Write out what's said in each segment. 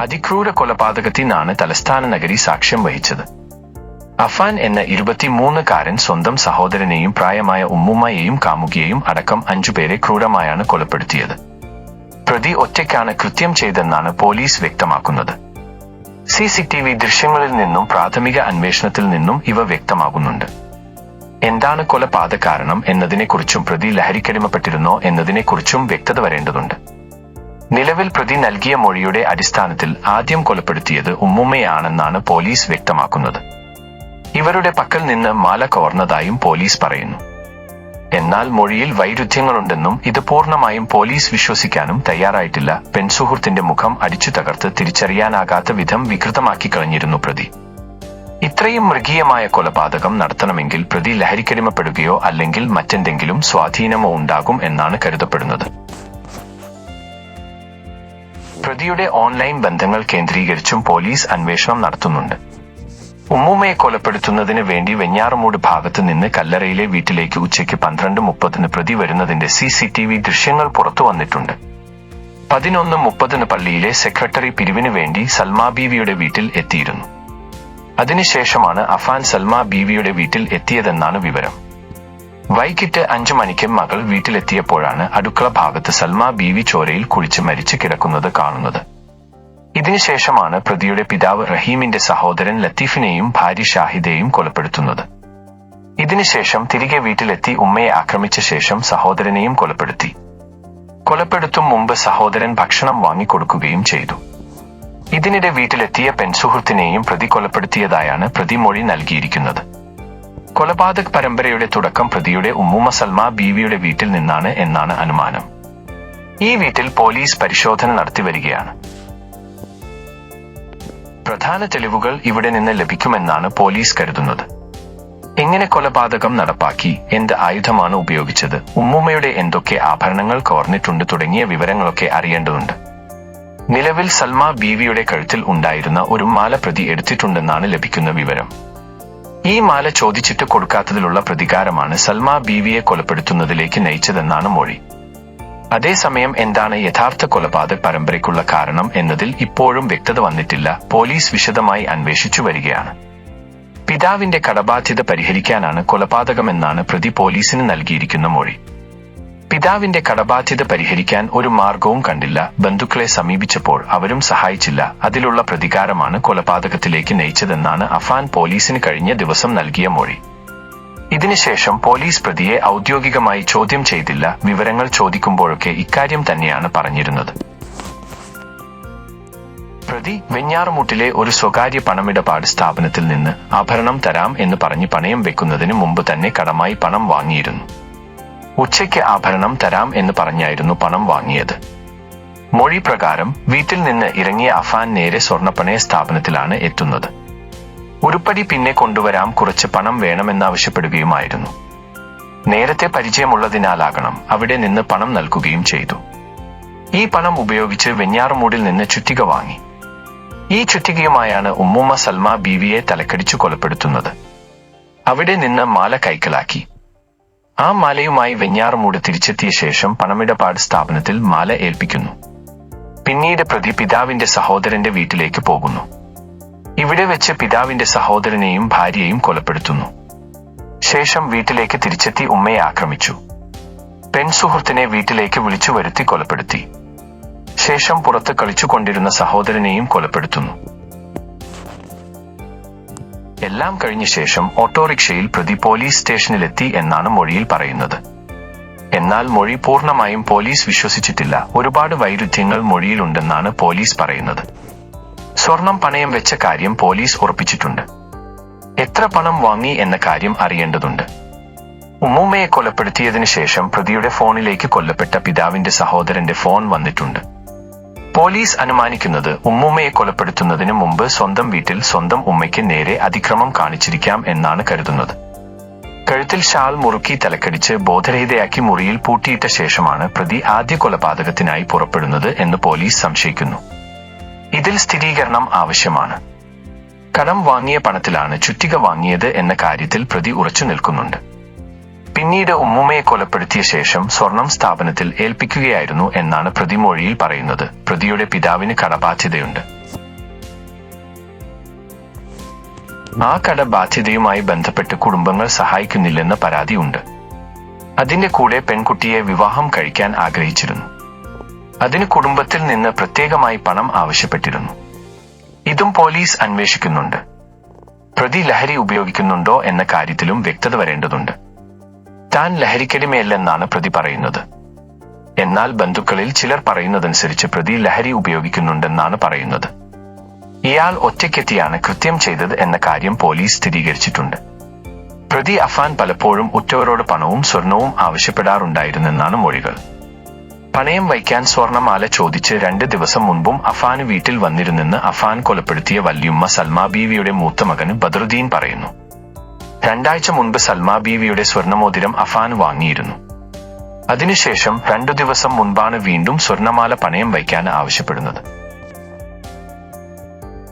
അതിക്രൂര കൊലപാതകത്തിനാണ് തലസ്ഥാന നഗരി സാക്ഷ്യം വഹിച്ചത്. അഫാൻ എന്ന ഇരുപത്തിമൂന്നുകാരൻ സ്വന്തം സഹോദരനെയും പ്രായമായ ഉമ്മുമ്മയെയും കാമുകിയെയും അടക്കം അഞ്ചുപേരെ ക്രൂരമായാണ് കൊലപ്പെടുത്തിയത്. പ്രതി ഒറ്റയ്ക്കാണ് കൃത്യം ചെയ്തെന്നാണ് പോലീസ് വ്യക്തമാക്കുന്നത്. സി സി ടി വി ദൃശ്യങ്ങളിൽ നിന്നും പ്രാഥമിക അന്വേഷണത്തിൽ നിന്നും ഇവ വ്യക്തമാകുന്നുണ്ട്. എന്താണ് കൊലപാതക കാരണം എന്നതിനെക്കുറിച്ചും പ്രതി ലഹരിക്കടിമപ്പെട്ടിരുന്നോ എന്നതിനെക്കുറിച്ചും വ്യക്തത വരേണ്ടതുണ്ട്. നിലവിൽ പ്രതി നൽകിയ മൊഴിയുടെ അടിസ്ഥാനത്തിൽ ആദ്യം കൊലപ്പെടുത്തിയത് ഉമ്മുമ്മയാണെന്നാണ് പോലീസ് വ്യക്തമാക്കുന്നത്. ഇവരുടെ പക്കൽ നിന്ന് മാല കോർന്നതായും പോലീസ് പറയുന്നു. എന്നാൽ മൊഴിയിൽ വൈരുദ്ധ്യങ്ങളുണ്ടെന്നും ഇത് പൂർണമായും പോലീസ് വിശ്വസിക്കാനും തയ്യാറായിട്ടില്ല. പെൺസുഹൃത്തിന്റെ മുഖം അടിച്ചു തകർത്ത് തിരിച്ചറിയാനാകാത്ത വിധം വികൃതമാക്കി കളഞ്ഞിരുന്നു പ്രതി. ഇത്രയും മൃഗീയമായ കൊലപാതകം നടത്തണമെങ്കിൽ പ്രതി ലഹരിക്കടിമപ്പെടുകയോ അല്ലെങ്കിൽ മറ്റെന്തെങ്കിലും സ്വാധീനമോ ഉണ്ടാകും എന്നാണ് കരുതപ്പെടുന്നത്. പ്രതിയുടെ ഓൺലൈൻ ബന്ധങ്ങൾ കേന്ദ്രീകരിച്ചും പോലീസ് അന്വേഷണം നടത്തുന്നുണ്ട്. ഉമ്മുമ്മയെ കൊലപ്പെടുത്തുന്നതിന് വേണ്ടി വെഞ്ഞാറമൂട് ഭാഗത്ത് നിന്ന് കല്ലറയിലെ വീട്ടിലേക്ക് ഉച്ചയ്ക്ക് പന്ത്രണ്ട് മുപ്പതിന് പ്രതി വരുന്നതിന്റെ സി സി ടി വി ദൃശ്യങ്ങൾ പുറത്തു വന്നിട്ടുണ്ട്. പതിനൊന്ന് മുപ്പതിന് പള്ളിയിലെ സെക്രട്ടറി പിരിവിനു വേണ്ടി സൽമാ ബീവിയുടെ വീട്ടിൽ എത്തിയിരുന്നു. അതിനുശേഷമാണ് അഫാൻ സൽമാ ബീവിയുടെ വീട്ടിൽ എത്തിയതെന്നാണ് വിവരം. വൈകിട്ട് അഞ്ചു മണിക്ക് മകൾ വീട്ടിലെത്തിയപ്പോഴാണ് അടുക്കള ഭാഗത്ത് സൽമാ ബീവി ചോരയിൽ കുളിച്ച് മരിച്ചു കിടക്കുന്നത് കാണുന്നത്. ഇതിനുശേഷമാണ് പ്രതിയുടെ പിതാവ് റഹീമിന്റെ സഹോദരൻ ലത്തീഫിനെയും ഭാര്യ ഷാഹിദയെയും കൊലപ്പെടുത്തുന്നത്. ഇതിനുശേഷം തിരികെ വീട്ടിലെത്തി ഉമ്മയെ ആക്രമിച്ച ശേഷം സഹോദരനെയും കൊലപ്പെടുത്തി. കൊലപ്പെടുത്തും മുമ്പ് സഹോദരൻ ഭക്ഷണം വാങ്ങിക്കൊടുക്കുകയും ചെയ്തു. ഇതിനിടെ വീട്ടിലെത്തിയ പെൻസുഹൃത്തിനെയും പ്രതി കൊലപ്പെടുത്തിയതായാണ് പ്രതി മൊഴി നൽകിയിരിക്കുന്നത്. കൊലപാതക പരമ്പരയുടെ തുടക്കം പ്രതിയുടെ ഉമ്മുമ്മ സൽമ ബീവിയുടെ വീട്ടിൽ നിന്നാണ് എന്നാണ് അനുമാനം. ഈ വീട്ടിൽ പോലീസ് പരിശോധന നടത്തി വരികയാണ്. പ്രധാന തെളിവുകൾ ഇവിടെ നിന്ന് ലഭിക്കുമെന്നാണ് പോലീസ് കരുതുന്നത്. എങ്ങനെ കൊലപാതകം നടപ്പാക്കി എന്ത് ആയുധമാണ് ഉപയോഗിച്ചത് ഉമ്മുമ്മയുടെ എന്തൊക്കെ ആഭരണങ്ങൾ കോർന്നിട്ടുണ്ട് തുടങ്ങിയ വിവരങ്ങളൊക്കെ അറിയേണ്ടതുണ്ട്. നിലവിൽ സൽമ ബീവിയുടെ കഴുത്തിൽ ഉണ്ടായിരുന്ന ഒരു മാല പ്രതി എടുത്തിട്ടുണ്ടെന്നാണ് ലഭിക്കുന്ന വിവരം. ഈ മാല ചോദിച്ചിട്ട് കൊടുക്കാത്തതിലുള്ള പ്രതികാരമാണ് സൽമ ബീവിയെ കൊലപ്പെടുത്തുന്നതിലേക്ക് നയിച്ചതെന്നാണ് മൊഴി. അതേസമയം എന്താണ് യഥാർത്ഥ കൊലപാതക പരമ്പരയ്ക്കുള്ള കാരണം എന്നതിൽ ഇപ്പോഴും വ്യക്തത വന്നിട്ടില്ല. പോലീസ് വിശദമായി അന്വേഷിച്ചു വരികയാണ്. പിതാവിന്റെ കടബാധ്യത പരിഹരിക്കാനാണ് കൊലപാതകമെന്നാണ് പ്രതി പോലീസിന് നൽകിയിരിക്കുന്ന മൊഴി. പിതാവിന്റെ കടബാധ്യത പരിഹരിക്കാൻ ഒരു മാർഗവും കണ്ടില്ല. ബന്ധുക്കളെ സമീപിച്ചപ്പോൾ അവരും സഹായിച്ചില്ല. അതിലുള്ള പ്രതികാരമാണ് കൊലപാതകത്തിലേക്ക് നയിച്ചതെന്നാണ് അഫാൻ പോലീസിന് കഴിഞ്ഞ ദിവസം നൽകിയ മൊഴി. ഇതിനുശേഷം പോലീസ് പ്രതിയെ ഔദ്യോഗികമായി ചോദ്യം ചെയ്തില്ല. വിവരങ്ങൾ ചോദിക്കുമ്പോഴൊക്കെ ഇക്കാര്യം തന്നെയാണ് പറഞ്ഞിരുന്നത്. പ്രതി വെഞ്ഞാറമൂട്ടിലെ ഒരു സ്വകാര്യ പണമിടപാട് സ്ഥാപനത്തിൽ നിന്ന് ആഭരണം തരാം എന്ന് പറഞ്ഞ് പണയം വെക്കുന്നതിന് മുമ്പ് തന്നെ കടമായി പണം വാങ്ങിയിരുന്നു. ഉച്ചയ്ക്ക് ആഭരണം തരാം എന്ന് പറഞ്ഞായിരുന്നു പണം വാങ്ങിയത്. മൊഴി പ്രകാരം വീട്ടിൽ നിന്ന് ഇറങ്ങിയ അഫാൻ നേരെ സ്വർണപ്പണയ സ്ഥാപനത്തിലാണ് എത്തുന്നത്. ഉരുപ്പടി പിന്നെ കൊണ്ടുവരാം കുറച്ച് പണം വേണമെന്നാവശ്യപ്പെടുകയുമായിരുന്നു. നേരത്തെ പരിചയമുള്ളതിനാലാകണം അവിടെ നിന്ന് പണം നൽകുകയും ചെയ്തു. ഈ പണം ഉപയോഗിച്ച് വെഞ്ഞാറുമൂടിൽ നിന്ന് ചുറ്റിക വാങ്ങി. ഈ ചുറ്റികയുമായാണ് ഉമ്മുമ്മ സൽമ ബീവിയെ തലക്കടിച്ചു കൊലപ്പെടുത്തുന്നത്. അവിടെ നിന്ന് മാല കൈക്കലാക്കി. ആ മാലയുമായി വെഞ്ഞാറുമൂട് തിരിച്ചെത്തിയ ശേഷം പണമിടപാട് സ്ഥാപനത്തിൽ മാല ഏൽപ്പിക്കുന്നു. പിന്നീട് പ്രതി പിതാവിന്റെ സഹോദരന്റെ വീട്ടിലേക്ക് പോകുന്നു. ഇവിടെ വെച്ച് പിതാവിന്റെ സഹോദരനെയും ഭാര്യയെയും കൊലപ്പെടുത്തുന്നു. ശേഷം വീട്ടിലേക്ക് തിരിച്ചെത്തി ഉമ്മയെ ആക്രമിച്ചു. പെൺസുഹൃത്തിനെ വീട്ടിലേക്ക് വിളിച്ചു വരുത്തി കൊലപ്പെടുത്തി. ശേഷം പുറത്ത് കളിച്ചുകൊണ്ടിരുന്ന സഹോദരനെയും കൊലപ്പെടുത്തുന്നു. എല്ലാം കഴിഞ്ഞ ശേഷം ഓട്ടോറിക്ഷയിൽ പ്രതി പോലീസ് സ്റ്റേഷനിലെത്തി എന്നാണ് മൊഴിയിൽ പറയുന്നത്. എന്നാൽ മൊഴി പൂർണമായും പോലീസ് വിശ്വസിച്ചിട്ടില്ല. ഒരുപാട് വൈരുദ്ധ്യങ്ങൾ മൊഴിയിലുണ്ടെന്നാണ് പോലീസ് പറയുന്നത്. സ്വർണം പണയം വെച്ച കാര്യം പോലീസ് ഉറപ്പിച്ചിട്ടുണ്ട്. എത്ര പണം വാങ്ങി എന്ന കാര്യം അറിയേണ്ടതുണ്ട്. ഉമ്മൂമ്മയെ കൊലപ്പെടുത്തിയതിനു ശേഷം പ്രതിയുടെ ഫോണിലേക്ക് കൊല്ലപ്പെട്ട പിതാവിന്റെ സഹോദരന്റെ ഫോൺ വന്നിട്ടുണ്ട്. പോലീസ് അനുമാനിക്കുന്നത് ഉമ്മുമ്മയെ കൊലപ്പെടുത്തുന്നതിന് മുമ്പ് സ്വന്തം വീട്ടിൽ സ്വന്തം ഉമ്മയ്ക്ക് നേരെ അതിക്രമം കാണിച്ചിരിക്കാം എന്നാണ് കരുതുന്നത്. കഴുത്തിൽ ഷാൾ മുറുക്കി തലക്കടിച്ച് ബോധരഹിതയാക്കി മുറിയിൽ പൂട്ടിയിട്ട ശേഷമാണ് പ്രതി ആദ്യ കൊലപാതകത്തിനായി പുറപ്പെടുന്നത് എന്ന് പോലീസ് സംശയിക്കുന്നു. ഇതിൽ സ്ഥിരീകരണം ആവശ്യമാണ്. കടം വാങ്ങിയ പണത്തിലാണ് ചുറ്റിക വാങ്ങിയത് എന്ന കാര്യത്തിൽ പ്രതി ഉറച്ചു നിൽക്കുന്നുണ്ട്. പിന്നീട് ഉമ്മുമ്മയെ കൊലപ്പെടുത്തിയ ശേഷം സ്വർണം സ്ഥാപനത്തിൽ ഏൽപ്പിക്കുകയായിരുന്നു എന്നാണ് പ്രതിമൊഴിയിൽ പറയുന്നത്. പ്രതിയുടെ പിതാവിന് കടബാധ്യതയുണ്ട്. ആ കടബാധ്യതയുമായി ബന്ധപ്പെട്ട് കുടുംബങ്ങൾ സഹായിക്കുന്നില്ലെന്ന പരാതിയുണ്ട്. അതിന്റെ കൂടെ പെൺകുട്ടിയെ വിവാഹം കഴിക്കാൻ ആഗ്രഹിച്ചിരുന്നു. അതിന് കുടുംബത്തിൽ നിന്ന് പ്രത്യേകമായി പണം ആവശ്യപ്പെട്ടിരുന്നു. ഇതും പോലീസ് അന്വേഷിക്കുന്നുണ്ട്. പ്രതി ലഹരി ഉപയോഗിക്കുന്നുണ്ടോ എന്ന കാര്യത്തിലും വ്യക്തത വരേണ്ടതുണ്ട്. താൻ ലഹരിക്കടിമയല്ലെന്നാണ് പ്രതി പറയുന്നത്. എന്നാൽ ബന്ധുക്കളിൽ ചിലർ പറയുന്നതനുസരിച്ച് പ്രതി ലഹരി ഉപയോഗിക്കുന്നുണ്ടെന്നാണ് പറയുന്നത്. ഇയാൾ ഒറ്റയ്ക്കെത്തിയാണ് കൃത്യം ചെയ്തത് എന്ന കാര്യം പോലീസ് സ്ഥിരീകരിച്ചിട്ടുണ്ട്. പ്രതി അഫാൻ പലപ്പോഴും ഉറ്റവരോട് പണവും സ്വർണവും ആവശ്യപ്പെടാറുണ്ടായിരുന്നെന്നാണ് മൊഴികൾ. പണയം വയ്ക്കാൻ സ്വർണമാല ചോദിച്ച് രണ്ട് ദിവസം മുൻപും അഫാന് വീട്ടിൽ വന്നിരുന്നെന്ന് അഫാൻ കൊലപ്പെടുത്തിയ വല്യുമ്മ സൽമാ ബീവിയുടെ മൂത്ത ബദറുദ്ദീൻ പറയുന്നു. രണ്ടാഴ്ച മുൻപ് സൽമാ ബീവിയുടെ സ്വർണമോതിരം അഫാൻ വാങ്ങിയിരുന്നു. അതിനുശേഷം രണ്ടു ദിവസം മുൻപാണ് വീണ്ടും സ്വർണമാല പണയം വയ്ക്കാൻ ആവശ്യപ്പെടുന്നത്.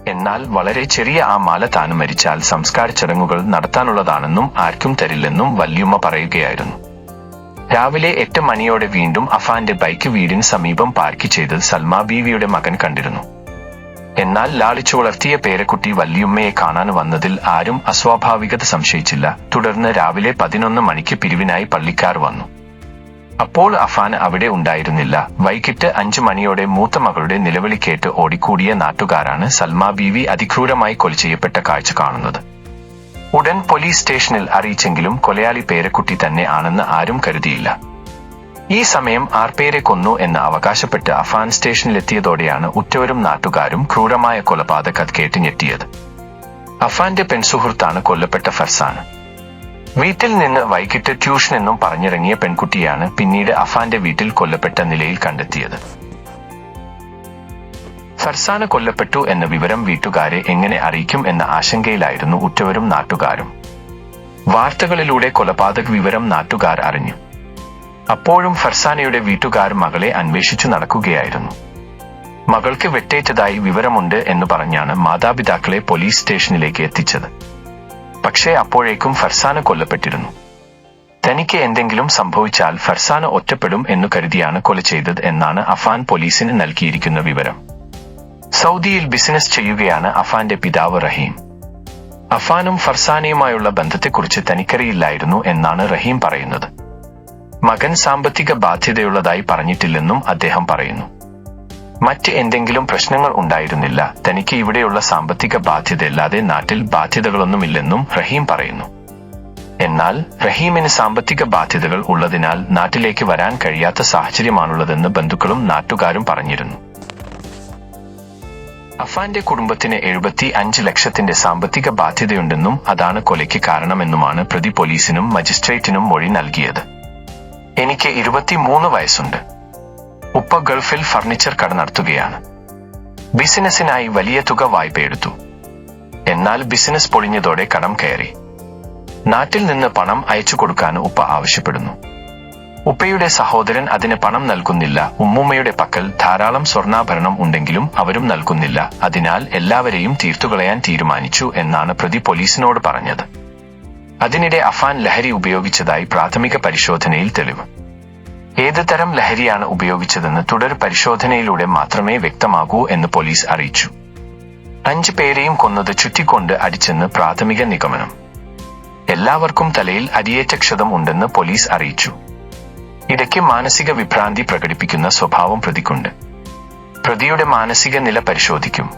എന്നാൽ വളരെ ചെറിയ ആ മാല താൻ മരിച്ചാൽ സംസ്കാര ചടങ്ങുകൾ നടത്താനുള്ളതാണെന്നും ആർക്കും തരില്ലെന്നും വല്യുമ്മ പറയുകയായിരുന്നു. രാവിലെ എട്ട് മണിയോടെ വീണ്ടും അഫാന്റെ ബൈക്ക് വീടിന് സമീപം പാർക്ക് ചെയ്ത് സൽമാ ബീവിയുടെ മകൻ കണ്ടിരുന്നു. എന്നാൽ ലാളിച്ചു വളർത്തിയ പേരക്കുട്ടി വല്യുമ്മയെ കാണാൻ വന്നതിൽ ആരും അസ്വാഭാവികത സംശയിച്ചില്ല. തുടർന്ന് രാവിലെ പതിനൊന്ന് മണിക്ക് പിരിവിനായി പള്ളിക്കാർ വന്നു. അപ്പോൾ അഫാൻ അവിടെ ഉണ്ടായിരുന്നില്ല. വൈകിട്ട് അഞ്ചു മണിയോടെ മൂത്ത മകളുടെ നിലവിളി കേട്ട് ഓടിക്കൂടിയ നാട്ടുകാരാണ് സൽമാ ബീവി അതിക്രൂരമായി കൊല ചെയ്യപ്പെട്ട കാഴ്ച കാണുന്നത്. ഉടൻ പോലീസ് സ്റ്റേഷനിൽ അറിയിച്ചെങ്കിലും കൊലയാളി പേരക്കുട്ടി തന്നെ ആണെന്ന് ആരും കരുതിയില്ല. ഈ സമയം ആർപേരെ കൊന്നു എന്ന് അവകാശപ്പെട്ട് അഫാൻ സ്റ്റേഷനിലെത്തിയതോടെയാണ് ഉറ്റവരും നാട്ടുകാരും ക്രൂരമായ കൊലപാതക കേട്ട് ഞെട്ടിയത് അഫാന്റെ പെൺസുഹൃത്താണ് കൊല്ലപ്പെട്ട ഫർസാൻ. വീട്ടിൽ നിന്ന് വൈകിട്ട് ട്യൂഷൻ എന്നും പറഞ്ഞിറങ്ങിയ പെൺകുട്ടിയാണ് പിന്നീട് അഫാന്റെ വീട്ടിൽ കൊല്ലപ്പെട്ട നിലയിൽ കണ്ടെത്തിയത്. ഫർസാന കൊല്ലപ്പെട്ടു എന്ന വിവരം വീട്ടുകാരെ എങ്ങനെ അറിയിക്കും എന്ന ആശങ്കയിലായിരുന്നു ഉറ്റവരും നാട്ടുകാരും. വാർത്തകളിലൂടെ കൊലപാതക വിവരം നാട്ടുകാർ അറിഞ്ഞു. അപ്പോഴും ഫർസാനയുടെ വീട്ടുകാർ മകളെ അന്വേഷിച്ചു നടക്കുകയായിരുന്നു. മകൾക്ക് വെട്ടേറ്റതായി വിവരമുണ്ട് എന്ന് പറഞ്ഞാണ് മാതാപിതാക്കളെ പോലീസ് സ്റ്റേഷനിലേക്ക് എത്തിച്ചത്. പക്ഷേ അപ്പോഴേക്കും ഫർസാന കൊല്ലപ്പെട്ടിരുന്നു. തനിക്ക് എന്തെങ്കിലും സംഭവിച്ചാൽ ഫർസാന ഒറ്റപ്പെടും എന്നു കരുതിയാണ് കൊല ചെയ്തത് എന്നാണ് അഫാൻ പോലീസിന് നൽകിയിരിക്കുന്ന വിവരം. സൗദിയിൽ ബിസിനസ് ചെയ്യുകയാണ് അഫാന്റെ പിതാവ് റഹീം. അഫാനും ഫർസാനയുമായുള്ള ബന്ധത്തെക്കുറിച്ച് തനിക്കറിയില്ലായിരുന്നു എന്നാണ് റഹീം പറയുന്നത്. മകൻ സാമ്പത്തിക ബാധ്യതയുള്ളതായി പറഞ്ഞിട്ടില്ലെന്നും അദ്ദേഹം പറയുന്നു. മറ്റ് എന്തെങ്കിലും പ്രശ്നങ്ങൾ ഉണ്ടായിരുന്നില്ല. തനിക്ക് ഇവിടെയുള്ള സാമ്പത്തിക ബാധ്യതയല്ലാതെ നാട്ടിൽ ബാധ്യതകളൊന്നുമില്ലെന്നും റഹീം പറയുന്നു. എന്നാൽ റഹീമിന് സാമ്പത്തിക ബാധ്യതകൾ ഉള്ളതിനാൽ നാട്ടിലേക്ക് വരാൻ കഴിയാത്ത സാഹചര്യമാണുള്ളതെന്ന് ബന്ധുക്കളും നാട്ടുകാരും പറഞ്ഞിരുന്നു. അഫാന്റെ കുടുംബത്തിന് എഴുപത്തി അഞ്ച് ലക്ഷത്തിന്റെ സാമ്പത്തിക ബാധ്യതയുണ്ടെന്നും അതാണ് കൊലയ്ക്ക് കാരണമെന്നുമാണ് പ്രതി പോലീസിനും മജിസ്ട്രേറ്റിനും മൊഴി നൽകിയത്. എനിക്ക് ഇരുപത്തിമൂന്ന് വയസ്സുണ്ട്. ഉപ്പ ഗൾഫിൽ ഫർണിച്ചർ കട നടത്തുകയാണ്. ബിസിനസ്സിനായി വലിയ തുക വായ്പയെടുത്തു എന്നാൽ ബിസിനസ് പൊളിഞ്ഞതോടെ കടം കയറി. നാട്ടിൽ നിന്ന് പണം അയച്ചു കൊടുക്കാൻ ഉപ്പ ആവശ്യപ്പെടുന്നു. ഉപ്പയുടെ സഹോദരൻ അതിന് പണം നൽകുന്നില്ല. ഉമ്മുമ്മയുടെ പക്കൽ ധാരാളം സ്വർണാഭരണം ഉണ്ടെങ്കിലും അവരും നൽകുന്നില്ല. അതിനാൽ എല്ലാവരെയും തീർത്തുകളയാൻ തീരുമാനിച്ചു എന്നാണ് പ്രതി പോലീസിനോട് പറഞ്ഞത്. അതിനിടെ അഫാൻ ലഹരി ഉപയോഗിച്ചതായി പ്രാഥമിക പരിശോധനയിൽ തെളിവ്. ഏത് തരം ലഹരിയാണ് ഉപയോഗിച്ചതെന്ന് തുടർ പരിശോധനയിലൂടെ മാത്രമേ വ്യക്തമാകൂ എന്ന് പോലീസ് അറിയിച്ചു. അഞ്ചു പേരെയും കൊന്നത് ചുറ്റിക്കൊണ്ട് അടിച്ചെന്ന് പ്രാഥമിക നിഗമനം. എല്ലാവർക്കും തലയിൽ അരിയേറ്റ ക്ഷതം ഉണ്ടെന്ന് പോലീസ് അറിയിച്ചു. ഇടയ്ക്ക് മാനസിക വിഭ്രാന്തി പ്രകടിപ്പിക്കുന്ന സ്വഭാവം പ്രതിക്കുണ്ട്. പ്രതിയുടെ മാനസിക നില പരിശോധിക്കും.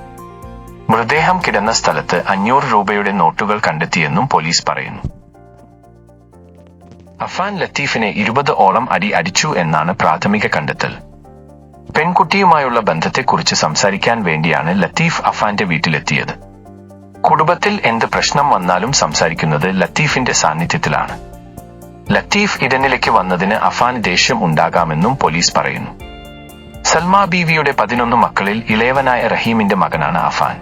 മൃതദേഹം കിടന്ന സ്ഥലത്ത് അഞ്ഞൂറ് രൂപയുടെ നോട്ടുകൾ കണ്ടെത്തിയെന്നും പോലീസ് പറയുന്നു. അഫാൻ ലത്തീഫിനെ ഇരുപത് ഓളം അടി അടിച്ചു എന്നാണ് പ്രാഥമിക കണ്ടെത്തൽ. പെൺകുട്ടിയുമായുള്ള ബന്ധത്തെക്കുറിച്ച് സംസാരിക്കാൻ വേണ്ടിയാണ് ലത്തീഫ് അഫാന്റെ വീട്ടിലെത്തിയത്. കുടുംബത്തിൽ എന്ത് പ്രശ്നം വന്നാലും സംസാരിക്കുന്നത് ലത്തീഫിന്റെ സാന്നിധ്യത്തിലാണ്. ലത്തീഫ് ഇടനിലയ്ക്ക് വന്നതിന് അഫാൻ ദേഷ്യം ഉണ്ടാകാമെന്നും പോലീസ് പറയുന്നു. സൽമാ ബീവിയുടെ പതിനൊന്ന് മക്കളിൽ ഇളയവനായ റഹീമിന്റെ മകനാണ് അഫാൻ.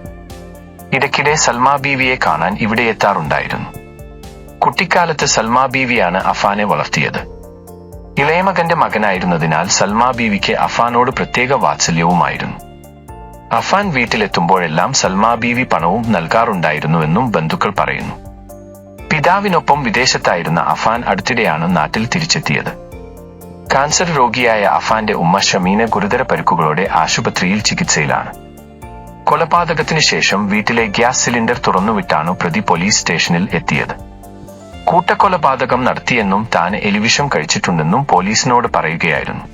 ഇടയ്ക്കിടെ സൽമാ ബീവിയെ കാണാൻ ഇവിടെ എത്താറുണ്ടായിരുന്നു. കുട്ടിക്കാലത്ത് സൽമാ ബീവിയാണ് അഫാനെ വളർത്തിയത്. ഇളയമകന്റെ മകനായിരുന്നതിനാൽ സൽമാ ബീവിക്ക് അഫാനോട് പ്രത്യേക വാത്സല്യവുമായിരുന്നു. അഫാൻ വീട്ടിലെത്തുമ്പോഴെല്ലാം സൽമാ ബീവി പണവും നൽകാറുണ്ടായിരുന്നുവെന്നും ബന്ധുക്കൾ പറയുന്നു. പിതാവിനൊപ്പം വിദേശത്തായിരുന്ന അഫാൻ അടുത്തിടെയാണ് നാട്ടിൽ തിരിച്ചെത്തിയത്. കാൻസർ രോഗിയായ അഫാന്റെ ഉമ്മ ഷമീന ഗുരുതര പരിക്കുകളോടെ ആശുപത്രിയിൽ ചികിത്സയിലാണ്. കൊലപാതകത്തിന് ശേഷം വീട്ടിലെ ഗ്യാസ് സിലിണ്ടർ തുറന്നുവിട്ടാണ് പ്രതി പോലീസ് സ്റ്റേഷനിൽ എത്തിയത്. കൂട്ടക്കൊലപാതകം നടത്തിയെന്നും താൻ എലിവിഷം കഴിച്ചിട്ടുണ്ടെന്നും പോലീസിനോട് പറയുകയായിരുന്നു.